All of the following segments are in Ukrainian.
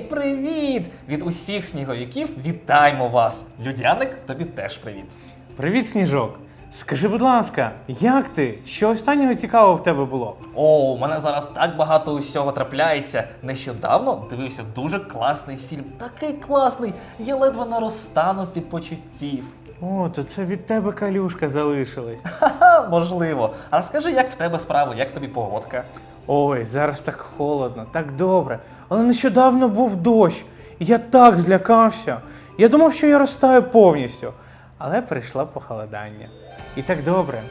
привіт! Від усіх сніговиків вітаємо вас! Людяник, тобі теж привіт. Привіт, Сніжок. Скажи, будь ласка, як ти? Що останнього цікавого в тебе було? О, у мене зараз так багато усього трапляється. Нещодавно дивився дуже класний фільм. Такий класний, я ледве не розтанув від почуттів. О, то це від тебе калюшка залишилась. Ха-ха, можливо. А скажи, як в тебе справи, як тобі погодка? Ой, зараз так холодно, так добре. Але нещодавно був дощ, і я так злякався. Я думав, що я розтаю повністю. Але прийшло похолодання. І так добре.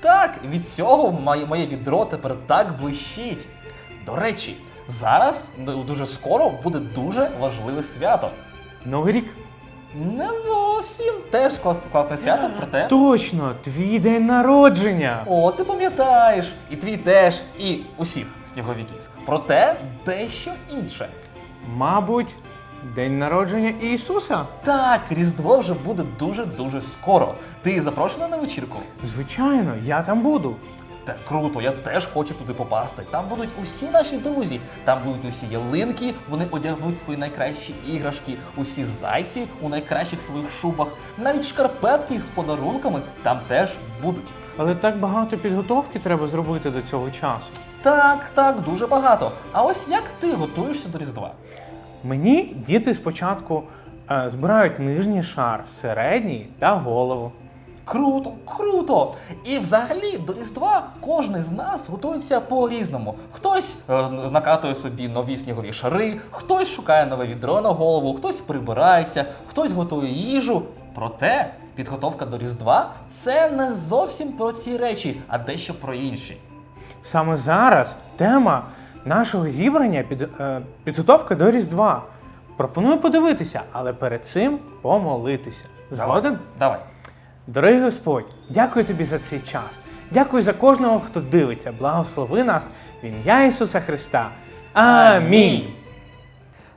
Так, від цього моє, моє відро тепер так блищить. До речі, зараз дуже скоро буде дуже важливе свято. Новий рік. Не зовсім теж клас, класне свято, проте. Точно, твій день народження. О, ти пам'ятаєш, і твій теж, і усіх сніговиків. Проте дещо інше. Мабуть, день народження Ісуса. Так, Різдво вже буде дуже-дуже скоро. Ти запрошена на вечірку? Звичайно, я там буду. Так круто, я теж хочу туди попасти. Там будуть усі наші друзі, там будуть усі ялинки, вони одягнуть свої найкращі іграшки, усі зайці у найкращих своїх шубах, навіть шкарпетки з подарунками там теж будуть. Але так багато підготовки треба зробити до цього часу. Так, так, дуже багато. А ось як ти готуєшся до Різдва? Мені діти спочатку е, збирають нижній шар, середній та голову. Круто, круто! І взагалі до Різдва кожен з нас готується по-різному. Хтось е, накатує собі нові снігові шари, хтось шукає нове відро на голову, хтось прибирається, хтось готує їжу. Проте підготовка до Різдва це не зовсім про ці речі, а дещо про інші. Саме зараз тема нашого зібрання під, е, підготовка до Різдва. Пропоную подивитися, але перед цим помолитися. Згоден? Давай. Дорогий Господь, дякую тобі за цей час. Дякую за кожного, хто дивиться. Благослови нас в ім'я Ісуса Христа. Амінь.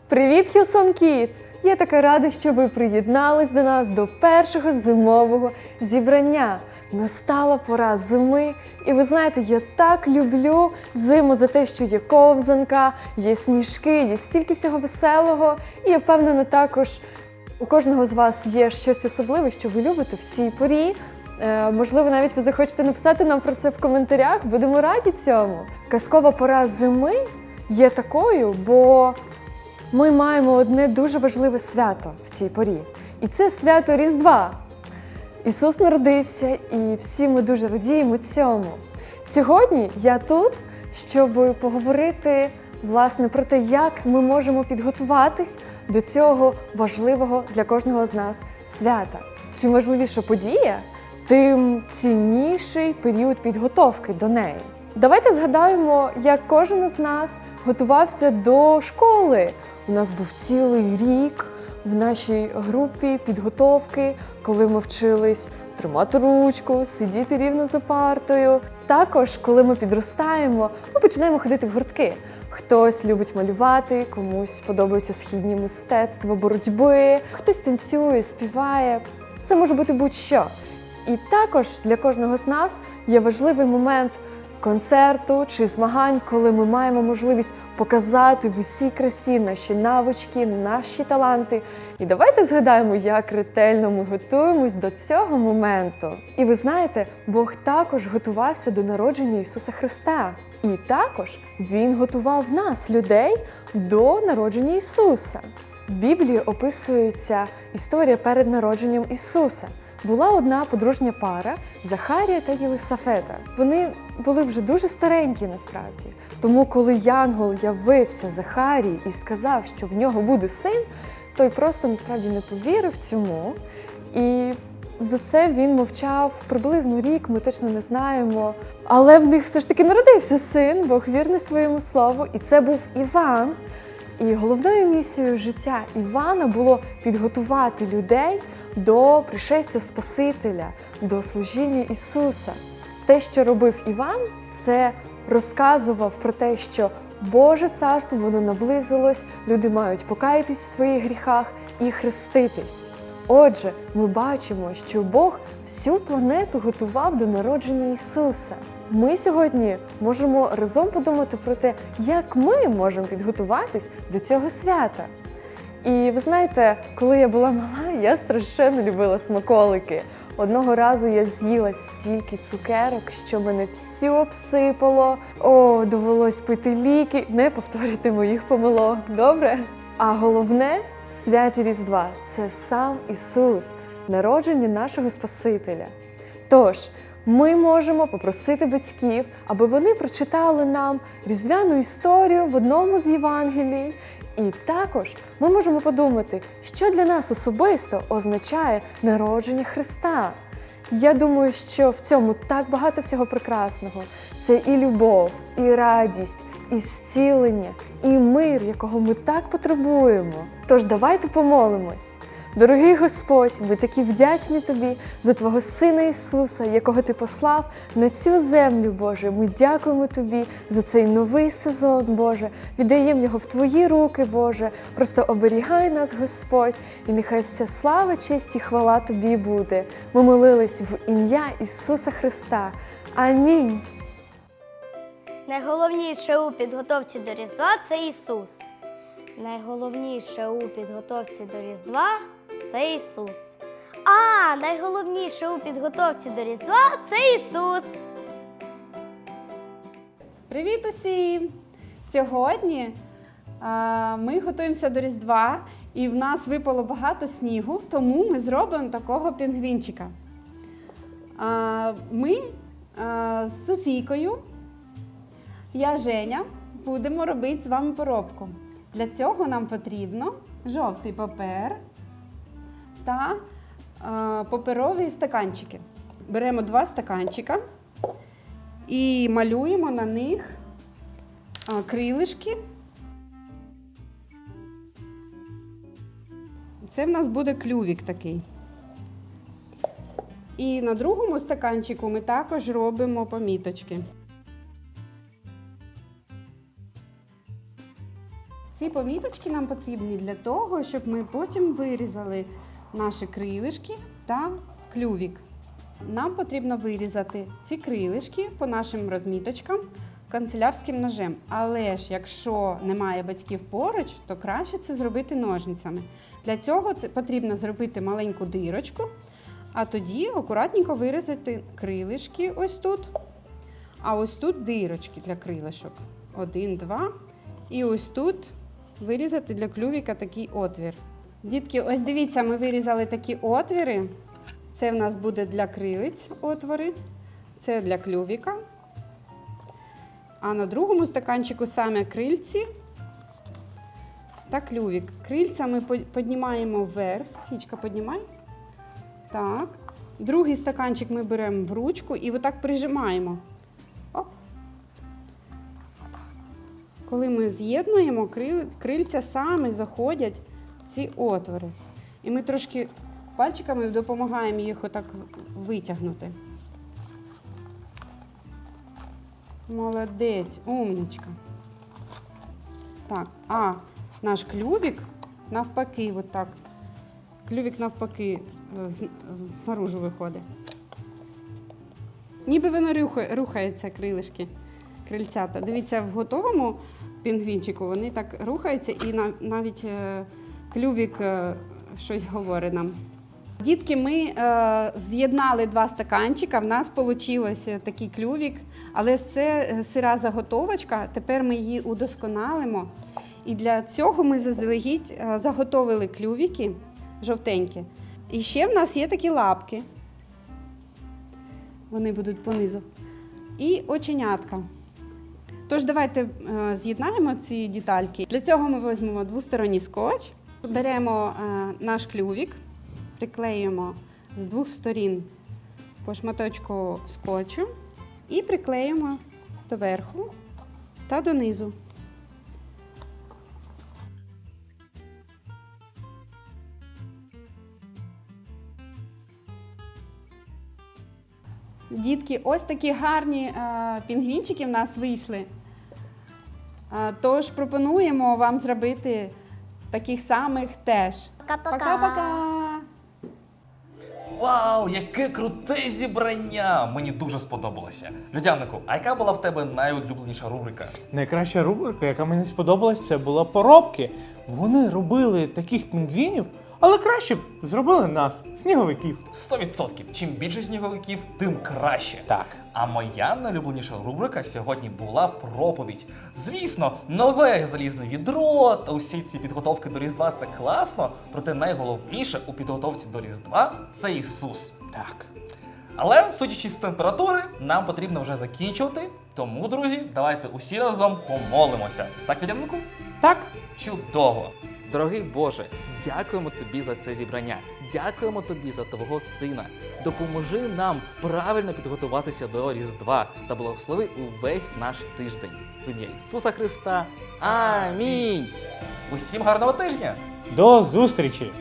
Привіт, Хілсон Кіц! Я така рада, що ви приєднались до нас до першого зимового зібрання. Настала пора зими, і ви знаєте, я так люблю зиму за те, що є ковзанка, є сніжки, є стільки всього веселого. І я впевнена, також у кожного з вас є щось особливе, що ви любите в цій порі. Е, можливо, навіть ви захочете написати нам про це в коментарях. Будемо раді цьому. Казкова пора зими є такою, бо ми маємо одне дуже важливе свято в цій порі. І це свято Різдва. Ісус народився, і всі ми дуже радіємо цьому. Сьогодні я тут, щоб поговорити власне про те, як ми можемо підготуватись до цього важливого для кожного з нас свята. Чим важливіша подія, тим цінніший період підготовки до неї. Давайте згадаємо, як кожен із нас готувався до школи. У нас був цілий рік в нашій групі підготовки, коли ми вчились тримати ручку, сидіти рівно за партою. Також, коли ми підростаємо, ми починаємо ходити в гуртки. Хтось любить малювати, комусь подобаються східні мистецтва, боротьби, хтось танцює, співає. Це може бути будь-що. І також для кожного з нас є важливий момент концерту чи змагань, коли ми маємо можливість показати в усій красі наші навички, наші таланти. І давайте згадаємо, як ретельно ми готуємось до цього моменту. І ви знаєте, Бог також готувався до народження Ісуса Христа. І також Він готував нас, людей, до народження Ісуса. В Біблії описується історія перед народженням Ісуса. Була одна подружня пара Захарія та Єлисафета. Вони були вже дуже старенькі насправді. Тому, коли Янгол явився Захарії і сказав, що в нього буде син, той просто насправді не повірив цьому. І за це він мовчав приблизно рік, ми точно не знаємо. Але в них все ж таки народився син, Бог вірний своєму слову, і це був Іван. І головною місією життя Івана було підготувати людей до пришестя Спасителя, до служіння Ісуса. Те, що робив Іван, це розказував про те, що Боже царство воно наблизилось, люди мають покаятись в своїх гріхах і хреститись. Отже, ми бачимо, що Бог всю планету готував до народження Ісуса. ми сьогодні можемо разом подумати про те, як ми можемо підготуватись до цього свята. І ви знаєте, коли я була мала, я страшенно любила смаколики. Одного разу я з'їла стільки цукерок, що мене всю обсипало. О, довелось пити ліки. Не повторюйте моїх помилок, добре? А головне в святі Різдва це сам Ісус, народження нашого Спасителя. Тож ми можемо попросити батьків, аби вони прочитали нам різдвяну історію в одному з Євангелій. І також ми можемо подумати, що для нас особисто означає народження Христа. Я думаю, що в цьому так багато всього прекрасного. Це і любов, і радість, і зцілення, і мир, якого ми так потребуємо. Тож давайте помолимось. Дорогий Господь, ми такі вдячні Тобі за Твого Сина Ісуса, якого Ти послав на цю землю, Боже. Ми дякуємо Тобі за цей новий сезон, Боже. Віддаємо його в Твої руки, Боже. Просто оберігай нас, Господь, і нехай вся слава, честь і хвала Тобі буде. Ми молились в ім'я Ісуса Христа. Амінь. Найголовніше у підготовці до Різдва це Ісус. Найголовніше у підготовці до Різдва це Ісус. А найголовніше у підготовці до Різдва це Ісус. Привіт усім! Сьогодні а, ми готуємося до Різдва, і в нас випало багато снігу, тому ми зробимо такого пінгвінчика. А, ми а, з Софійкою, я Женя, будемо робити з вами поробку. Для цього нам потрібно жовтий папер та а, паперові стаканчики. Беремо два стаканчика і малюємо на них а, крилишки. Це в нас буде клювік такий. І на другому стаканчику ми також робимо поміточки. Ці поміточки нам потрібні для того, щоб ми потім вирізали наші крилишки та клювік. Нам потрібно вирізати ці крилишки по нашим розміточкам канцелярським ножем. Але ж якщо немає батьків поруч, то краще це зробити ножницями. Для цього потрібно зробити маленьку дирочку, а тоді акуратненько вирізати крилишки ось тут. А ось тут дирочки для крилишок. Один, два. І ось тут вирізати для клювіка такий отвір. Дітки, ось дивіться, ми вирізали такі отвіри. Це в нас буде для крилиць отвори, це для клювіка. А на другому стаканчику саме крильці та клювік. Крильця ми піднімаємо вверх. Софічка, піднімай. Так. Другий стаканчик ми беремо в ручку і отак прижимаємо. Коли ми з'єднуємо, крильця саме заходять ці отвори. І ми трошки пальчиками допомагаємо їх отак витягнути. Молодець, умничка. Так, а наш клювік навпаки, отак. Клювік навпаки е, знаружи виходить. Ніби воно рухається крилишки, крильцята. Дивіться, в готовому пінгвінчику вони так рухаються і навіть е, клювік е, щось говорить нам. Дітки, ми е, з'єднали два стаканчика. В нас вийшло такий клювік, але це е, сира заготовочка. Тепер ми її удосконалимо. І для цього ми заздалегідь е, заготовили клювіки жовтенькі. І ще в нас є такі лапки. Вони будуть понизу. І оченятка. Тож давайте е, з'єднаємо ці детальки. Для цього ми візьмемо двосторонній скотч, беремо е, наш клювік, приклеюємо з двох сторін по шматочку скотчу і приклеюємо доверху та донизу. Дітки, ось такі гарні е, пінгвінчики в нас вийшли. Е, тож пропонуємо вам зробити таких самих теж. Пока-пока. Пока-пока! Вау, яке круте зібрання! Мені дуже сподобалося. Людянику, а яка була в тебе найулюбленіша рубрика? Найкраща рубрика, яка мені сподобалась, це була поробки. Вони робили таких пінгвінів, але краще б зробили нас, сніговиків. 100%. Чим більше сніговиків, тим краще. Так. А моя найулюбленіша рубрика сьогодні була проповідь. Звісно, нове залізне відро та усі ці підготовки до Різдва це класно, проте найголовніше у підготовці до Різдва це Ісус. Так. Але, судячи з температури, нам потрібно вже закінчувати. Тому, друзі, давайте усі разом помолимося. Так, Відямнику? Так. Чудово! Дорогий Боже, дякуємо тобі за це зібрання. Дякуємо тобі за твого сина. Допоможи нам правильно підготуватися до Різдва та благослови увесь наш тиждень. В ім'я Ісуса Христа. Амінь! Усім гарного тижня! До зустрічі!